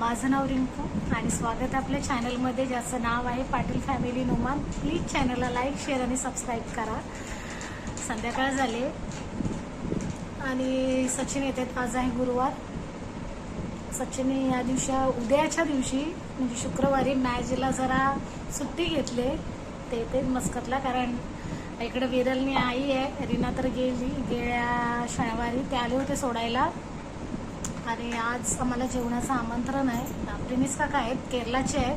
माझं नाव रिंकू आणि स्वागत आपल्या चॅनलमध्ये ज्याचं नाव आहे पाटील फॅमिली नुमान. प्लीज चॅनलला लाईक शेअर आणि सबस्क्राईब करा. संध्याकाळ झाले. आणि सचिन येतात. आज आहे गुरुवार. सचिन या दिवशी उद्याच्या दिवशी म्हणजे शुक्रवारी मॅचला जरा सुट्टी घेतले. ते येते मस्कतला कारण इकडे विरलनी आई आहे. रीना तर गेली. गेल्या शनिवारी ते आले होते सोडायला. आणि आज आम्हाला जेवणाचं आमंत्रण आहे. प्रिमिस काका आहेत केरलाचे आहेत.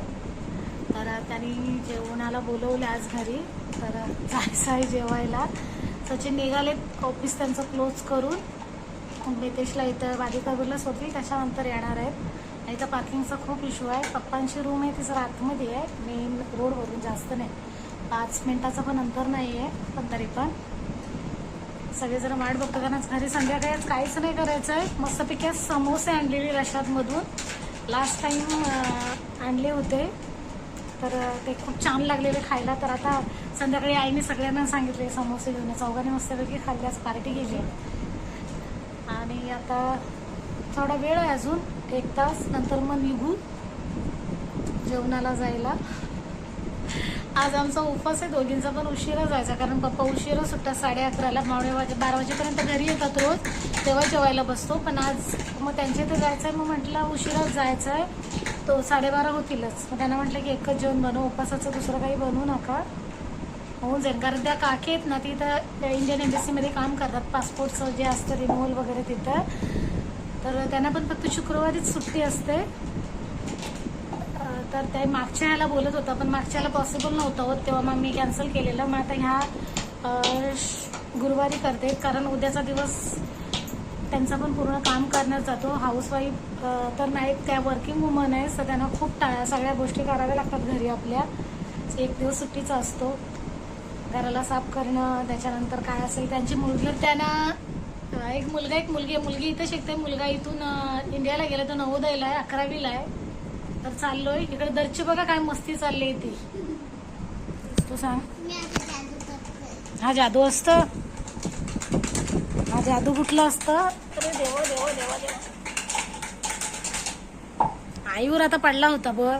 तर त्यांनी जेवणाला बोलवले आज घरी. तर जायचं आहे जेवायला. सचिन निघालेत ऑफिस त्यांचं क्लोज करून. नितेशला इथं बालिकापूरला सोडतील. त्याच्यानंतर येणार आहेत. आणि इथं पार्किंगचा खूप इश्यू आहे. पप्पांची रूम आहे तिचं आतमध्ये आहे. मेन रोडवरून जास्त नाही. पाच मिनटाचं पण अंतर नाही आहे पण तरी पण. सगळेजण वाट बघतो कारण घरी संध्याकाळी काहीच नाही करायचं आहे मस्तपैकी आज समोसे आणलेले रशादमधून लास्ट टाईम आणले होते. तर ते खूप छान लागलेले खायला. तर आता संध्याकाळी आईने सगळ्यांना सांगितले समोसे घेऊन. चौघांनी मस्तपैकी खाल्ली. आज पार्टी गेली आणि आता थोडा वेळ आहे अजून. एक तास. नंतर मग निघू. जेवणाला जायला. आज आमचा उपवास आहे दोघींचा पण उशिरा जायचा कारण पप्पा उशिरा सुट्टा साडे अकराला पावणे वाजे बारा वाजेपर्यंत घरी येतात रोज तेव्हा जेवायला बसतो. पण आज मग त्यांच्या इथे जायचं आहे मग म्हटलं उशिराच जायचं आहे तो साडेबारा होतीलच. मग त्यांना म्हटलं की एकच जेवण बनव उपवासाचं दुसरं काही बनवू नका. होऊन जाईल. कारण त्या काकी आहेत ना तिथं इंडियन एम्बेसीमध्ये काम करतात पासपोर्टचं जे असतं रिन्युअल वगैरे तिथं. तर त्यांना पण फक्त शुक्रवारीच सुट्टी असते. तर ते मागच्या ह्याला बोलत होता पण मागच्या ह्याला पॉसिबल नव्हतं होत. तेव्हा मग मी कॅन्सल केलेलं. मग आता ह्या श- गुरुवारी करते. कारण उद्याचा दिवस त्यांचा पण पूर्ण काम करण्यात जातो. हाऊसवाईफ तर नाही त्या वर्किंग वुमन आहे. तर त्यांना खूप टा सगळ्या गोष्टी कराव्या लागतात घरी आपल्या. एक दिवस सुट्टीचा असतो. घराला साफ करणं त्याच्यानंतर काय असेल त्यांची मुलगी त्यांना एक मुलगा एक मुलगी मुलगी इथं शिकते. मुलगा इथून इंडियाला गेला. तो नवोदयला आहे अकरावीला आहे. तर चाललोय. इकडे दरची बघा काय मस्ती चालली ती. तू सांग. हा जादू असतं. हा जादू कुठलं असतं? देवा देवा देवा देवा. आईवर आता पडला होता बघ.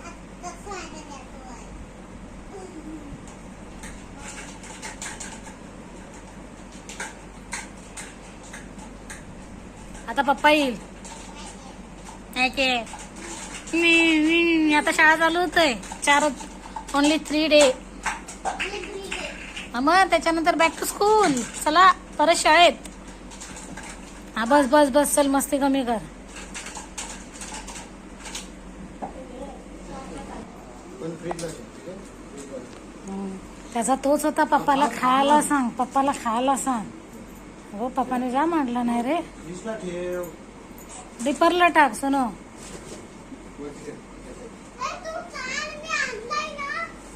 आता पप्पा येईल. काय? मी मी आता शाळा चालू होतंय. चार ओनली थ्री डे मग त्याच्यानंतर बॅक टू स्कूल चला परत शाळेत. हा बस बस बस चल मस्ती कमी कर. त्याचा तोच होता पप्पाला खायला सांग पप्पाला खायला सांग. हो पप्पाने जा मांडला नाही रे. डिपरला टाक सोनो.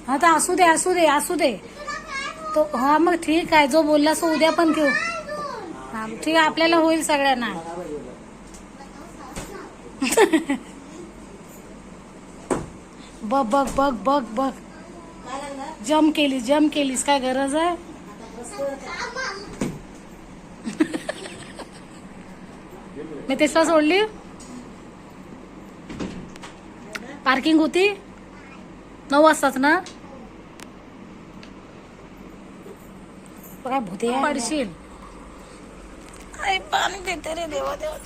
हा तर असू दे असू दे असू दे. तो हा मग ठीक आहे जो बोलला तो उद्या पण घेऊ हा ठीक आहे आपल्याला होईल सगळ्यांना. बघ बघ बघ बघ बघ. जम केली जम केलीस काय गरज आहे? मी तेसला सोडली? पार्किंग होती? नऊ वाजताच ना? काय भूते पडशील. पाणी देते रे देवा देवा.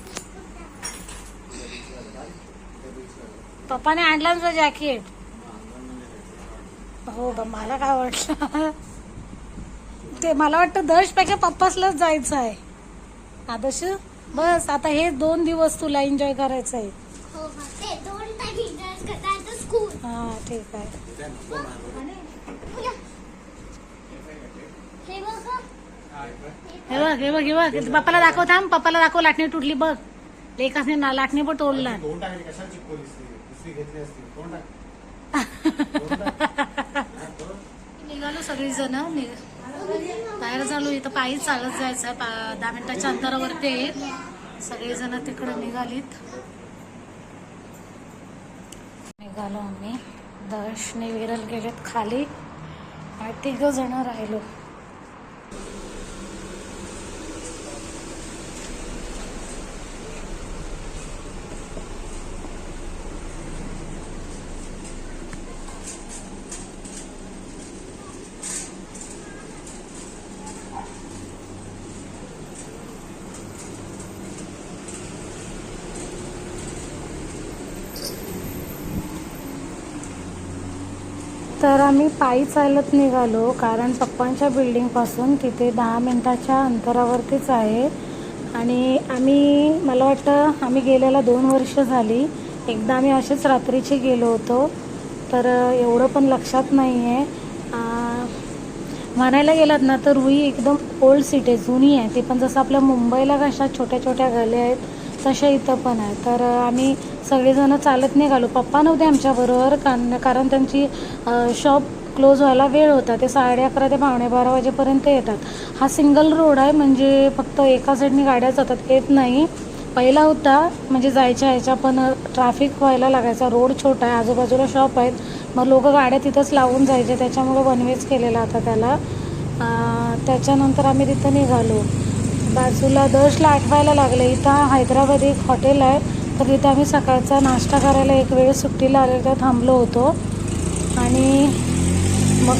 पप्पाने आणला तुझं जॅकेट? हो बा मला काय वाटलं ते मला वाटतं दशपेक्षा पप्पासलाच जायचं आहे आदर्श बस आता हे दोन दिवस तुला एन्जॉय करायचं आहे ठीक आहे. हे बघ हे बघ हे बघ. पप्पाला दाखव थांब पप्पाला दाखव लाटणी तुटली बघ. लेखासने ना लाटणी पण तोडला. निघालो सगळीजण. बाहेर झालो इथं पायीच चालत जायचं दहा मिनिटाच्या अंतरावरती आहेत सगळेजण तिकडे निघालीत. निघालो आम्ही. दर्शने विरल गेलेत खाली. आणि तिघं जण राहिलो तर आम्ही पायी चालत निघालो कारण पप्पांच्या बिल्डिंगपासून तिथे दहा मिनटाच्या अंतरावरतीच आहे. आणि आम्ही मला वाटतं आम्ही गेल्याला दोन वर्ष झाली. एकदा आम्ही असेच रात्रीचे गेलो होतो. तर एवढं पण लक्षात नाही आहे म्हणायला गेलात ना तर रुई एकदम ओल्ड सिटी आहे जुनी आहे. ती पण जसं आपल्या मुंबईला कशा छोट्या छोट्या गल्या आहेत तशा इथं पण आहे. तर आम्ही सगळेजण चालत निघालो. पप्पा नव्हते आमच्याबरोबर कारण कारण त्यांची शॉप क्लोज व्हायला वेळ होता. ते साडे अकरा ते पावणे बारा वाजेपर्यंत येतात. हा सिंगल रोड आहे म्हणजे फक्त एका साईडनी गाड्या जातात येत नाही. पहिला होता म्हणजे जायच्या यायच्या पण ट्रॅफिक व्हायला लागायचा. रोड छोटा आहे आजूबाजूला शॉप आहेत. मग लोक गाड्या तिथंच लावून जायचे त्याच्यामुळं वनवेज केलेला होता त्याला. त्याच्यानंतर आम्ही तिथं निघालो. बाजूला दशला आठवायला लागले. इथं हैदराबाद एक हॉटेल आहे. तर तिथे आम्ही सकाळचा नाश्ता करायला एक वेळ सुट्टीला आले तर थांबलो होतो. आणि मग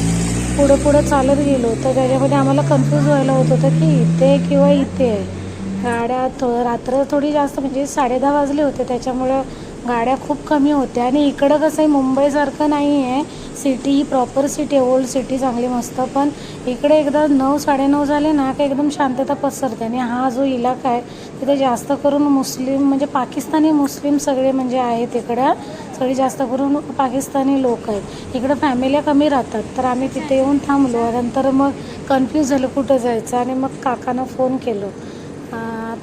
पुढं पुढं चालत गेलो. तर त्याच्यामध्ये आम्हाला कन्फ्यूज व्हायला होत होतं की इथे किंवा इथे. आहे गाड्या थो रात्र थोडी जास्त म्हणजे साडे दहा वाजले होते. त्याच्यामुळं गाड्या खूप कमी होत्या. आणि इकडं कसं आहे मुंबईसारखं नाही आहे सिटी ही प्रॉपर सिटी आहे ओल्ड सिटी चांगली मस्त. पण इकडे एकदा नऊ साडेनऊ झाले ना का एकदम शांतता पसरते. आणि हा जो इलाका आहे तिथे जास्त करून मुस्लिम म्हणजे पाकिस्तानी मुस्लिम सगळे म्हणजे आहेत इकडं. सगळे जास्त करून पाकिस्तानी लोक आहेत. इकडं फॅमिल्या कमी राहतात. तर आम्ही तिथे येऊन थांबलो. नंतर मग कन्फ्यूज झालं कुठं जायचं. आणि मग काकानं फोन केलं.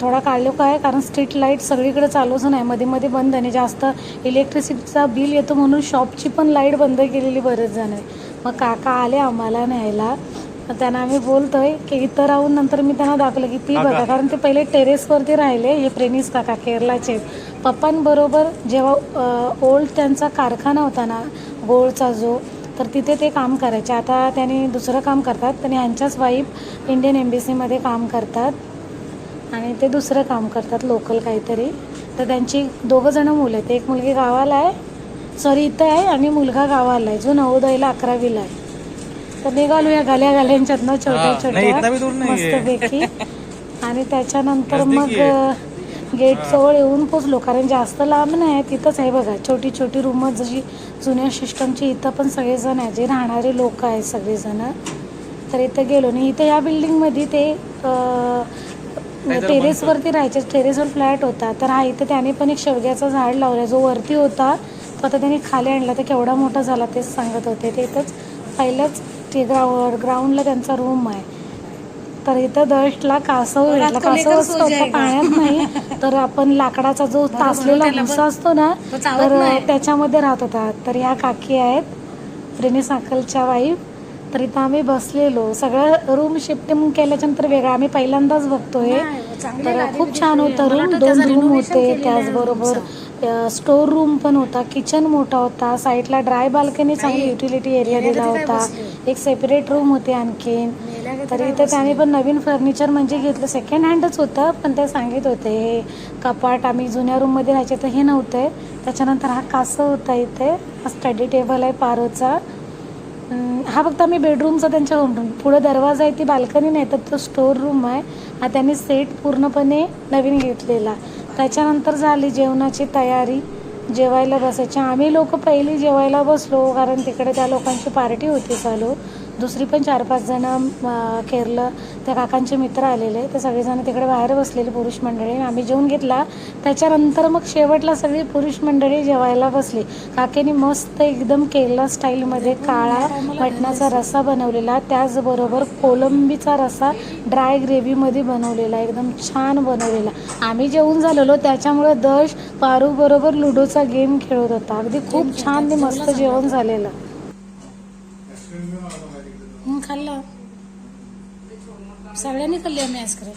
थोडा काढलो काय कारण स्ट्रीट लाइट सगळीकडे चालूच नाही. मध्ये मध्ये बंद आणि जास्त इलेक्ट्रिसिटीचा बिल येतो म्हणून शॉपची पण लाइट बंद केलेली बरेच जण आहे मग काका आले आम्हाला न्यायला. त्यांना आम्ही बोलतोय की इथं राहून नंतर मी त्यांना दाखवलं की ती बघा कारण ते पहिले टेरेसवरती राहिले हे प्रेनिस काका केरलाचे पप्पांबरोबर जेव्हा ओल्ड त्यांचा कारखाना होता ना गोळचा जो तर तिथे ते काम करायचे. आता त्यांनी दुसरं काम करतात. आणि ह्यांच्याच वाईफ इंडियन एम्बेसीमध्ये काम करतात. आणि ते दुसरं काम करतात लोकल काहीतरी. तर त्यांची दोघं जण मुलं आहेत. एक मुलगी गावाला आहे सॉरी इथं आहे आणि मुलगा गावाला आहे जो नवोदयला अकरावीला आहे. तर निघालो या गाल्या गाल्यांच्यातनं छोट्या छोट्या. मस्तपैकी आणि त्याच्यानंतर मग आहे. गेट जवळ येऊन पोचलो कारण जास्त लांब नाही तिथंच आहे बघा. छोटी छोटी रूम जशी जुन्या सिस्टमची इथं पण सगळेजण आहे जे राहणारे लोक आहेत सगळेजण. तर इथं गेलो आणि इथं या बिल्डिंगमध्ये ते टेरेसवरती राहायचे टेरेसवर फ्लॅट होता. तर हा इथे त्याने पण एक शेवग्याचं झाड लावलं. जो वरती होता तो आता त्यांनी खाली आणला. तर केवढा मोठा झाला तेच सांगत होते. ते इथंच पहिल्याच ते ग्राउंड ग्राउंडला त्यांचा रूम आहे. तर इथं दशला कासव भेटला. कासव असतो पाण्यात नाही. तर आपण लाकडाचा जो तासलेला भुसा असतो ना तर त्याच्यामध्ये राहत होता. तर ह्या काकी आहेत प्रेमी साखलच्या वाईफ तर इथं आम्ही बसलेलो. सगळं रूम शिफ्टिंग केल्याच्यानंतर वेगळं. आम्ही पहिल्यांदाच बघतोय. तर खूप छान होतं. रूम दोन रूम होते त्याचबरोबर स्टोर रूम पण होता. किचन मोठा होता. साईडला ड्राय बाल्कनी चांगली युटिलिटी एरिया दिला होता. एक सेपरेट रूम होते आणखीन. तर इथे त्याने पण नवीन फर्निचर म्हणजे घेतलं. सेकंड हँडच होतं पण ते सांगित होते हे कपाट आम्ही जुन्या रूममध्ये राहायचे तर हे नव्हते. त्याच्यानंतर हा कासव होता इथे. हा स्टडी टेबल आहे पारोचा. हा फक्त आम्ही बेडरूमचा त्यांच्या रूम पुढं दरवाजा आहे ती बाल्कनी नाही तर तो स्टोर रूम आहे. हा त्यांनी सेट पूर्णपणे नवीन घेतलेला. त्याच्यानंतर झाली जेवणाची तयारी जेवायला बसायची. आम्ही लोक पहिली जेवायला बसलो कारण तिकडे त्या लोकांची पार्टी होती चालू. दुसरी पण चार पाच जण अं, केरळ त्या काकांचे मित्र आलेले. ते सगळेजण तिकडे बाहेर बसलेले पुरुष मंडळी. आम्ही जेवून घेतला. त्याच्यानंतर मग शेवटला सगळी पुरुष मंडळी जेवायला बसली. काकेने मस्त एकदम केरला स्टाईलमध्ये काळा मटणाचा रस्सा बनवलेला. त्याचबरोबर कोलंबीचा रस्सा ड्राय ग्रेव्हीमध्ये बनवलेला. एकदम छान बनवलेला. आम्ही जेवून झालेलो. त्याच्यामुळे दश पारूबरोबर लुडोचा गेम खेळत होता. अगदी खूप छान ते मस्त जेवण झालेलं हं, खाल्लं सगळ्यांनी खाल्ली आम्ही आईस्क्रीम.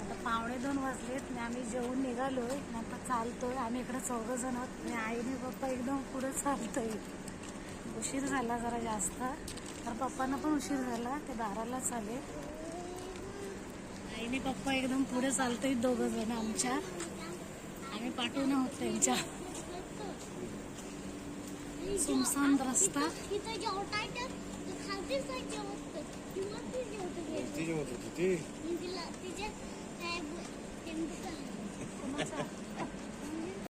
आता पावणे दोन वाजलेत आम्ही जेवून निघालोय. चालतोय. आम्ही इकडे चौघ जण आहोत. आणि आईने पप्पा एकदम पुढे चालतोय. उशीर झाला जरा जास्त. तर पप्पांना पण उशीर झाला. ते दारालाच आले. आईने पप्पा एकदम पुढे चालतोय दोघं जण आमच्या. आम्ही पाठवून आहोत त्यांच्या. सुमसान रस्ता.